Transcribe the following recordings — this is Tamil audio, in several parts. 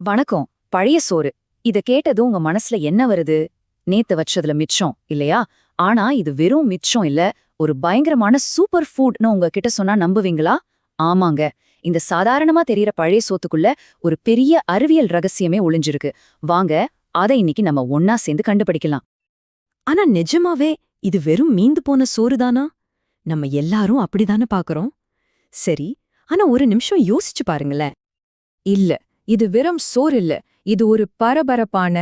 வணக்கம். பழைய சோறு. இத கேட்டதும் உங்க மனசுல என்ன வருது? நேத்து வச்சதுல மிச்சம் இல்லையா? ஆனா இது வெறும் மிச்சம் இல்ல. ஒரு பயங்கரமான சூப்பர் ஃபுட்னு உங்ககிட்ட சொன்னா நம்புவீங்களா? ஆமாங்க. இந்த சாதாரணமா தெரியற பழைய சோத்துக்குள்ள ஒரு பெரிய அறிவியல் ரகசியமே ஒளிஞ்சிருக்கு. வாங்க அதை இன்னைக்கு நம்ம ஒன்னா சேர்ந்து கண்டுபிடிக்கலாம். ஆனா நிஜமாவே இது வெறும் மீந்து போன சோறுதானா? நம்ம எல்லாரும் அப்படிதானே பாக்குறோம். சரி ஆனா ஒரு நிமிஷம் யோசிச்சு பாருங்களேன். இல்ல இது வெறும் சோறு இல்ல இது ஒரு பரபரப்பான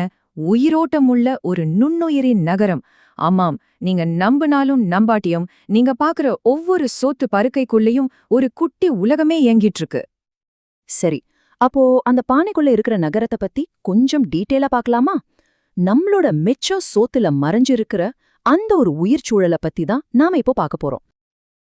உயிரோட்டமுள்ள ஒரு நுண்ணுயிரின் நகரம். ஆமாம் நீங்க நம்பினாலும் நம்பாட்டியும் நீங்க பாக்குற ஒவ்வொரு சோத்து பருக்கைக்குள்ளேயும் ஒரு குட்டி உலகமே இயங்கிட்டு இருக்கு சரி அப்போ அந்த பானைக்குள்ள இருக்கிற நகரத்தை பத்தி கொஞ்சம் டீட்டெயிலா பாக்கலாமா நம்மளோட மிச்ச சோத்துல மறைஞ்சிருக்கிற அந்த ஒரு உயிர் சூழலை பத்தி தான் நாம இப்போ பார்க்க போறோம்.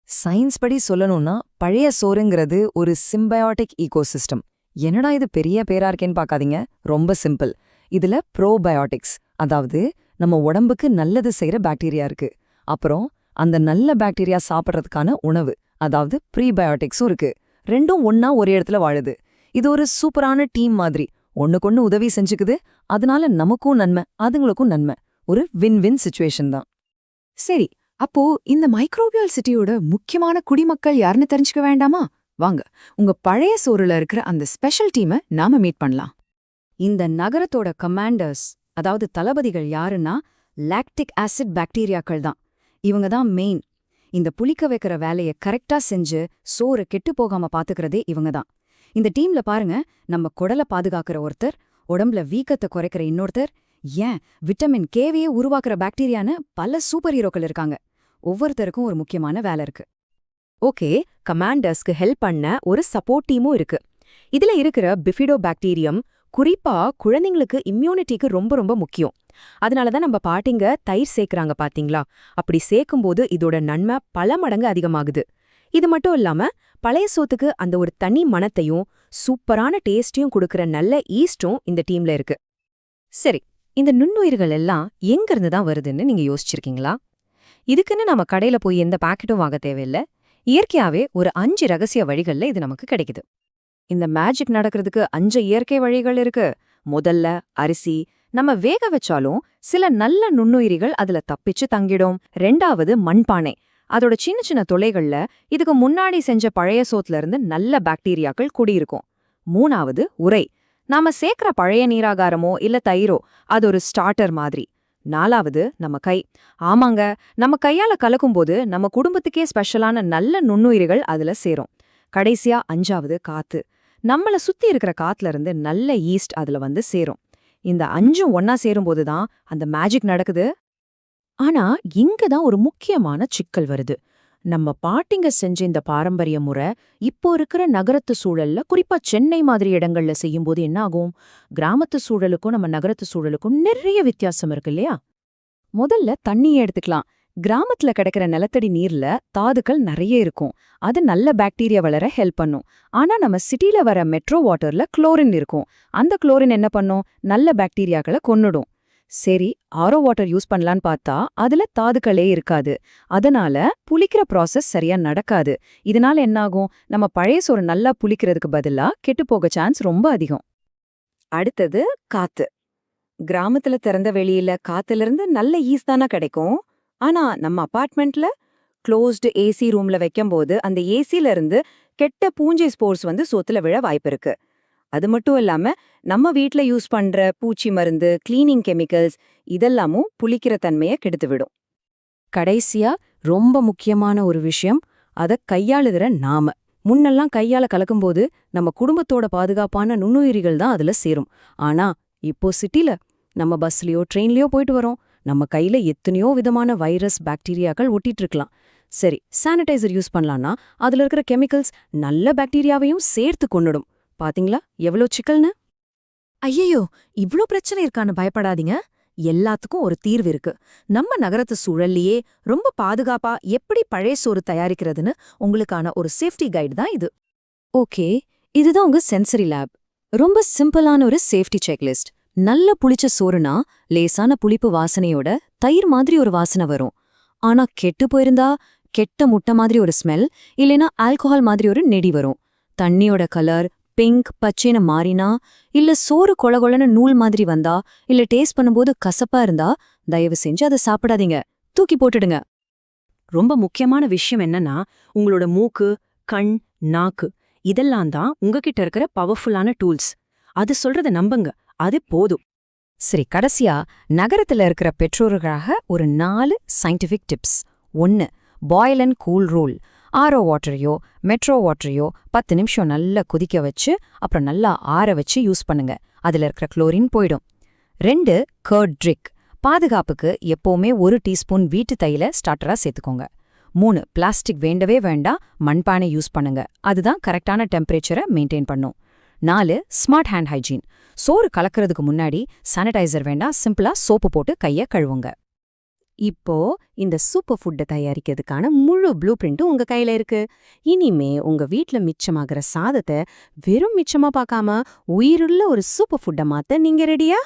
சயின்ஸ் படி சொல்லணும்னா பழைய சோறுங்கிறது ஒரு சிம்பயாட்டிக் ஈகோசிஸ்டம். என்னடா இது பெரிய பேரா இருக்கேன்னு பார்க்காதீங்க. ரொம்ப சிம்பிள். இதுல ப்ரோபயோட்டிக்ஸ் அதாவது நம்ம உடம்புக்கு நல்லது செய்யற பாக்டீரியா இருக்கு. அப்புறம் அந்த நல்ல பாக்டீரியா சாப்பிட்றதுக்கான உணவு அதாவது ப்ரீபயோட்டிக்ஸும் இருக்கு. ரெண்டும் ஒன்னா ஒரே இடத்துல வாழுது. இது ஒரு சூப்பரான டீம் மாதிரி. ஒண்ணுக்கொண்ணு உதவி செஞ்சுக்குது. அதனால நமக்கும் நன்மை அதுங்களுக்கும் நன்மை. ஒரு வின் வின் சுச்சுவேஷன் தான். சரி அப்போ இந்த மைக்ரோபியல் சிட்டியோட முக்கியமான குடிமக்கள் யாருன்னு தெரிஞ்சுக்க வேண்டாமா? வாங்க உங்க பழைய சோறுல இருக்கிற அந்த ஸ்பெஷல் டீமை நாம மீட் பண்ணலாம். இந்த நகரத்தோட கமாண்டர்ஸ் அதாவது தளபதிகள் யாருன்னா லாக்டிக் ஆசிட் பாக்டீரியாக்கள் தான். இவங்க தான் மெயின் இந்த புளிக்க வைக்கிற வேலைய கரெக்டா செஞ்சு சோறு கெட்டு போகாம பாத்துக்கிறதே இவங்க தான். இந்த டீம்ல பாருங்க நம்ம குடலை பாதுகாக்கிற ஒருத்தர் உடம்புல வீக்கத்தை குறைக்கிற இன்னொருத்தர் ஏன் விட்டமின் கேவையே உருவாக்குற பாக்டீரியான்னு பல சூப்பர் ஹீரோக்கள் இருக்காங்க. ஒவ்வொருத்தருக்கும் ஒரு முக்கியமான வேலை இருக்கு. ஓகே கமாண்டர்ஸ்க்கு ஹெல்ப் பண்ண ஒரு சப்போர்ட் டீமும் இருக்கு. இதுல இருக்கிற பிஃபிடோ பாக்டீரியம் குறிப்பா குழந்தைங்களுக்கு இம்யூனிட்டிக்கு ரொம்ப ரொம்ப முக்கியம். அதனால தான் நம்ம பாட்டிங்க தயிர் சேர்க்கறாங்க பாத்தீங்களா? அப்படி சேர்க்கும்போது இதோட நன்மை பல மடங்கு அதிகமாகுது. இது மட்டும் இல்லாம பழைய சோத்துக்கு அந்த ஒரு தனி மனத்தையும் சூப்பரான டேஸ்டையும் கொடுக்கற நல்ல ஈஸ்டும் இந்த டீம்ல இருக்கு. சரி இந்த நுண்ணுயிர்கள் எல்லாம் எங்கிருந்து தான் வருதுன்னு நீங்க யோசிச்சிருக்கீங்களா? இதுக்குன்னு நம்ம கடையில போய் எந்த பாக்கெட்டும் வாங்க தேவையில்ல. இயற்கையாவே ஒரு அஞ்சு ரகசிய வழிகள்ல இது நமக்கு கிடைக்குது. இந்த மேஜிக் நடக்கிறதுக்கு அஞ்சு இயற்கை வழிகள் இருக்கு. முதல்ல அரிசி. நம்ம வேக வச்சாலும் சில நல்ல நுண்ணுயிரிகள் அதுல தப்பிச்சு தங்கிடும். ரெண்டாவது மண்பானை. அதோட சின்ன சின்ன துளைகள்ல இதுக்கு முன்னாடி செஞ்ச பழைய சோத்துல இருந்து நல்ல பாக்டீரியாக்கள் குடியிருக்கும். மூணாவது உரை. நாம சேர்க்கிற பழைய நீராகாரமோ இல்ல தயிரோ அது ஒரு ஸ்டார்டர் மாதிரி. நாலாவது நம்ம கை. ஆமாங்க நம்ம கையால கலக்கும்போது நம்ம குடும்பத்துக்கே ஸ்பெஷலான நல்ல நுண்ணுயிரிகள் அதுல சேரும். கடைசியா அஞ்சாவது காத்து. நம்மள சுத்தி இருக்கிற காத்துல இருந்து நல்ல ஈஸ்ட் அதுல வந்து சேரும். இந்த அஞ்சும் ஒன்னா சேரும்போது தான் அந்த மேஜிக் நடக்குது. ஆனா இங்க தான் ஒரு முக்கியமான சிக்கல் வருது. நம்ம பாட்டிங்க செஞ்ச இந்த பாரம்பரிய முறை இப்போ இருக்கிற நகரத்து சூழல்ல குறிப்பா சென்னை மாதிரி இடங்கள்ல செய்யும்போது என்ன ஆகும்? கிராமத்து சூழலுக்கும் நம்ம நகரத்து சூழலுக்கும் நிறைய வித்தியாசம் இருக்கு இல்லையா? முதல்ல தண்ணியை எடுத்துக்கலாம். கிராமத்துல கிடைக்கிற நிலத்தடி நீர்ல தாதுக்கள் நிறைய இருக்கும். அது நல்ல பாக்டீரியா வளர ஹெல்ப் பண்ணும். ஆனா நம்ம சிட்டில வர மெட்ரோ வாட்டர்ல குளோரின் இருக்கும். அந்த குளோரின் என்ன பண்ணும்? நல்ல பாக்டீரியாக்களை கொன்னுடும். சரி ஆரோ வாட்டர் யூஸ் பண்ணலான்னு பார்த்தா அதுல தாதுக்களே இருக்காது. அதனால புளிக்கிற ப்ராசஸ் சரியா நடக்காது. இதனால என்னாகும்? நம்ம பழைய சோறு நல்லா புளிக்கிறதுக்கு பதிலா கெட்டுப்போக சான்ஸ் ரொம்ப அதிகம். அடுத்தது காத்து. கிராமத்துல திறந்த வெளியில காத்துல இருந்து நல்ல ஈஸ் தானே கிடைக்கும். ஆனா நம்ம அபார்ட்மெண்ட்ல க்ளோஸ்டு ஏசி ரூம்ல வைக்கும்போது அந்த ஏசில இருந்து கெட்ட பூஞ்சை ஸ்போர்ஸ் வந்து சொத்துல விழ வாய்ப்பு இருக்கு. அது மட்டும் இல்லாம நம்ம வீட்ல யூஸ் பண்ற பூச்சி மருந்து கிளீனிங் கெமிக்கல்ஸ் இதெல்லாமும் புளிக்கிற தன்மையை கெடுத்து விடும் கடைசியா ரொம்ப முக்கியமான ஒரு விஷயம் அத கையாளுகிற நாம. முன்னெல்லாம் கையால கலக்கும்போது நம்ம குடும்பத்தோட பாதுகாப்பான நுண்ணுயிரிகள் தான் அதுல சேரும். ஆனா இப்போ சிட்டில நம்ம பஸ்லயோ ட்ரெயின்லயோ போயிட்டு வரோம். நம்ம கையில எத்தனையோ விதமான வைரஸ் பாக்டீரியாக்கள் ஒட்டிட்டு இருக்கலாம். சரி சானிடைசர் யூஸ் பண்ணலாம்னா அதுல இருக்கிற கெமிக்கல்ஸ் நல்ல பாக்டீரியாவையும் சேர்த்து கொன்னுடும். பாத்தீங்களா? எவ்வளோ சிக்கல்னு? ஐயையோ இவ்ளோ பிரச்சனை இருக்கான்னு பயப்படாதீங்க. எல்லாத்துக்கும் ஒரு தீர்வு இருக்கு. நம்ம நகரத்து சூழல்லையே ரொம்ப பாதுகாப்பா எப்படி பழைய சோறு தயாரிக்கிறதுன்னு உங்களுக்கான ஒரு சேஃப்டி கைடு தான் இது. ஓகே இதுதான் உங்க சென்சரி லேப். ரொம்ப சிம்பிளான ஒரு சேஃப்டி செக்லிஸ்ட். நல்ல புளிச்ச சோறுனா லேசான புளிப்பு வாசனையோட தயிர் மாதிரி ஒரு வாசனை வரும். ஆனா கெட்டு போயிருந்தா கெட்ட முட்டை மாதிரி ஒரு ஸ்மெல் இல்லைனா ஆல்கோஹால் மாதிரி ஒரு நெடி வரும். தண்ணியோட கலர் பிங்க் பச்சைன்னு மாறினா இல்ல சோறு கொழகொழன்னு நூல் மாதிரி வந்தா இல்ல டேஸ்ட் பண்ணும்போது கசப்பா இருந்தா தயவு செஞ்சு அதை சாப்பிடாதீங்க. தூக்கி போட்டுடுங்க. ரொம்ப முக்கியமான விஷயம் என்னன்னா உங்களோட மூக்கு கண் நாக்கு இதெல்லாம் தான் உங்ககிட்ட இருக்கிற பவர்ஃபுல்லான டூல்ஸ் அது சொல்றத நம்புங்க. அது போதும். சரி கடைசியா நகரத்துல இருக்கிற பெற்றோர்களாக ஒரு நாலு சயின்டிஃபிக் டிப்ஸ் ஒன்னு boil and cool rule RO வாட்டரையோ metro வாட்டரையோ பத்து நிமிஷம் நல்லா கொதிக்க வச்சு அப்புறம் நல்லா ஆற வச்சு யூஸ் பண்ணுங்க. அதுல இருக்கிற குளோரின் போயிடும். ரெண்டு கர்ட் ட்ரிக். பாதுகாப்புக்கு எப்பவுமே ஒரு டீஸ்பூன் வீட்டு தையில ஸ்டார்டராக சேர்த்துக்கோங்க. மூணு பிளாஸ்டிக் வேண்டவே வேண்டாம் மண்பானை யூஸ் பண்ணுங்க. அதுதான் கரெக்டான டெம்பரேச்சரை மெயின்டைன் பண்ணும். நாலு ஸ்மார்ட் ஹேண்ட் ஹைஜீன். சோறு கலக்கிறதுக்கு முன்னாடி சானிடைசர் வேண்டாம் சிம்பிளா சோப்பு போட்டு கைய கழுவுங்க. இப்போ இந்த சூப்பர் ஃபுட்டை தயாரிக்கிறதுக்கான முழு ப்ளூ பிரிண்ட்டும் உங்க கையில இருக்கு. இனிமே உங்க வீட்டில் மிச்சமாகிற சாதத்தை வெறும் மிச்சமா பார்க்காம உயிருள்ள ஒரு சூப்பர் ஃபுட்டை மாத்த நீங்க ரெடியா?